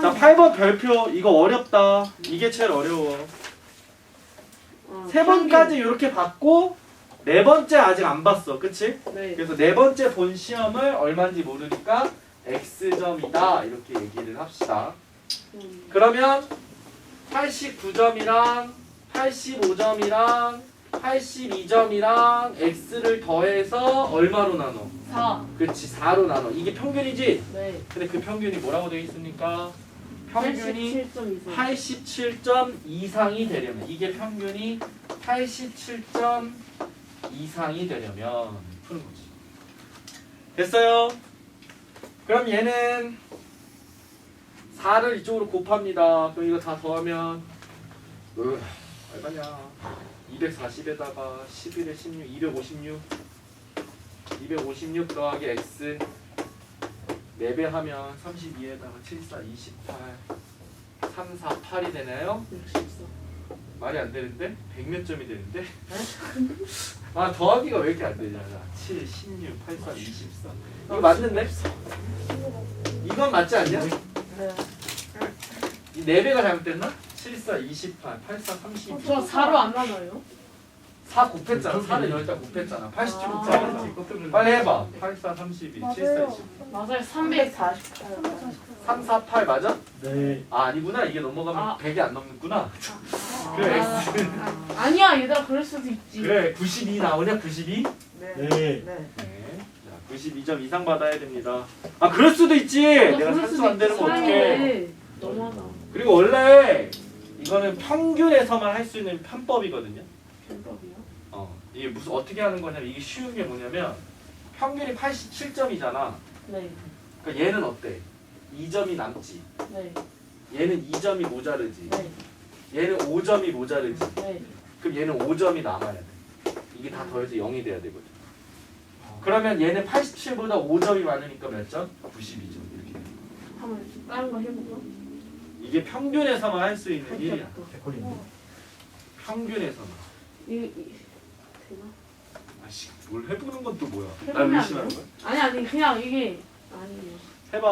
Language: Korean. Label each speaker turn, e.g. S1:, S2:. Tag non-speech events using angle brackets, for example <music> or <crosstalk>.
S1: 자 8번 별표 이거 어렵다. 이게 제일 어려워.
S2: 어,
S1: 세 번까지 이렇게 봤고 네 번째 아직 안 봤어. 그치?
S2: 네.
S1: 그래서 네 번째 본 시험을 얼마인지 모르니까 x점이다 이렇게 얘기를 합시다.
S2: 음,
S1: 그러면 89점이랑 85점이랑 82점이랑 x를 더해서 얼마로 나눠?
S2: 4.
S1: 그렇지 4로 나눠. 이게 평균이지?
S2: 네.
S1: 근데 그 평균이 뭐라고 되어 있습니까? 평균이
S2: 87점 이상.
S1: 87점 이상이 되려면 이게 평균이 87점 이상이 되려면 푸는 거지. 됐어요? 그럼 얘는 4를 이쪽으로 곱합니다. 그럼 이거 다 더하면 으, 얼마냐? 240에다가 11에 16, 256 256 더하기 x 4배 하면 32에다가 74, 28 3, 4, 8이 되나요?
S2: 64.
S1: 말이 안 되는데? 100몇 점이 되는데? 아 더하기가 왜 이렇게 안 되냐 7, 16, 84, 24 이거 맞는데? 이건 맞지 않냐?
S2: 네.
S1: 이 4배가 잘못됐나? 74, 28, 84, 32
S2: 저 4로 안 나눠요?
S1: 4 곱했잖아 4를 여기다 곱했잖아 87
S2: 아.
S1: 곱했지 빨리 해봐 84, 32, 74, 20
S2: 맞아요. 348.
S1: 3, 4, 8 맞아?
S3: 네.
S1: 아 아니구나 이게 넘어가면
S2: 아.
S1: 100이 안 넘는구나
S2: 아, <laughs>
S1: 그래,
S2: 아니야 얘들아 그럴 수도 있지.
S1: 그래 92 나오냐 92?
S3: 네.
S2: 네.
S1: 네. 자, 92점 이상 받아야 됩니다. 아, 그럴 수도 있지.
S2: 그럴
S1: 내가 산수 안 되는 거. 어떡해.
S2: 너무하다.
S1: 그리고 원래 이거는 평균에서만 할 수 있는 편법이거든요.
S2: 편법이요?
S1: 어. 이게 무슨 어떻게 하는 거냐면 이게 쉬운 게 뭐냐면 평균이 87점이잖아.
S2: 네.
S1: 그러니까 얘는 어때? 2점이 남지.
S2: 네.
S1: 얘는 2점이 모자르지.
S2: 네.
S1: 얘는 5점이 모자르지.
S2: 네.
S1: 그럼 얘는 5점이 남아야 돼. 이게 다 더해서 0이 돼야 되거든. 그러면 얘는 87보다 5점이 많으니까 몇 점? 92점. 이렇게 돼.
S2: 한번 다른 거 해볼까?
S1: 이게 평균에서만 할 수 있는 일이야. 평균에서만.
S2: 이, 이 되나?
S1: 아씨, 뭘 해보는 건 또 뭐야? 날
S2: 해보면 안
S1: 의심하는 거야?
S2: 아니 아니 그냥 이게 아니에요.
S1: 해봐.